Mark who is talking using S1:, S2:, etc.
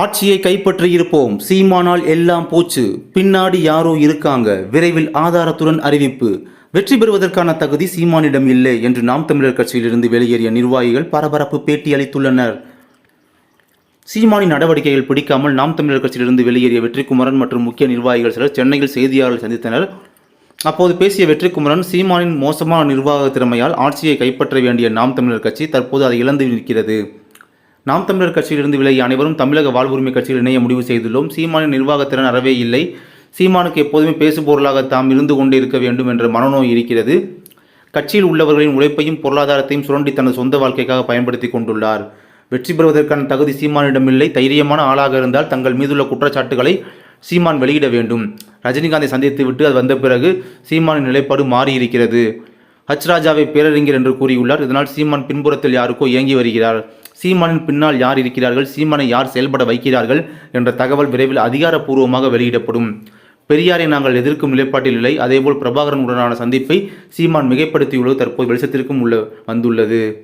S1: ஆட்சியை கைப்பற்றியிருப்போம். சீமானால் எல்லாம் போச்சு. பின்னாடி யாரோ இருக்காங்க. விரைவில் ஆதாரத்துடன் அறிவிப்பு. வெற்றி பெறுவதற்கான தகுதி சீமானிடம் இல்லை என்று நாம் தமிழர் கட்சியிலிருந்து வெளியேறிய நிர்வாகிகள் பரபரப்பு பேட்டி அளித்துள்ளனர். சீமானின் நடவடிக்கைகள் பிடிக்காமல் நாம் தமிழர் கட்சியிலிருந்து வெளியேறிய வெற்றிக்குமரன் மற்றும் முக்கிய நிர்வாகிகள் சிலர் சென்னையில் செய்தியாளர்கள் சந்தித்தனர். அப்போது பேசிய வெற்றிக்குமரன் சீமானின் மோசமான நிர்வாக திறமையால் ஆட்சியை கைப்பற்ற வேண்டிய நாம் தமிழர் கட்சி தற்போது அதை இழந்து நிற்கிறது. நாம் தமிழர் கட்சியிலிருந்து விலகி அனைவரும் தமிழக வாழ்வுரிமை கட்சியில் இணைய முடிவு செய்துள்ளோம். சீமானின் நிர்வாகத்திறன் அறவே இல்லை. சீமானுக்கு எப்போதுமே பேசுபொருளாக தாம் இருந்து கொண்டே இருக்க வேண்டும் என்ற மனநோய் இருக்கிறது. கட்சியில் உள்ளவர்களின் உழைப்பையும் பொருளாதாரத்தையும் சுரண்டி தனது சொந்த வாழ்க்கைக்காக பயன்படுத்தி கொண்டுள்ளார். வெற்றி பெறுவதற்கான தகுதி சீமானிடமில்லை தைரியமான ஆளாக இருந்தால் தங்கள் மீதுள்ள குற்றச்சாட்டுகளை சீமான் வெளியிட வேண்டும். ரஜினிகாந்தை சந்தித்து விட்டு அது வந்த பிறகு சீமானின் நிலைப்பாடு மாறியிருக்கிறது. ஹச் ராஜாவை பேரறிஞர் என்று கூறியுள்ளார். இதனால் சீமான் பின்புறத்தில் யாருக்கோ இயங்கி வருகிறார். சீமானின் பின்னால் யார் இருக்கிறார்கள்? சீமானை யார் செயல்பட வைக்கிறார்கள்? என்ற தகவல் விரைவில் அதிகாரப்பூர்வமாக வெளியிடப்படும். பெரியாரை நாங்கள் எதிர்க்கும் நிலைப்பாட்டில் இல்லை. அதேபோல் பிரபாகரன் உடனான சந்திப்பை சீமான் மிகைப்படுத்தியுள்ளது. தற்போது வெளிச்சத்திற்கும் உள்ள வந்துள்ளது.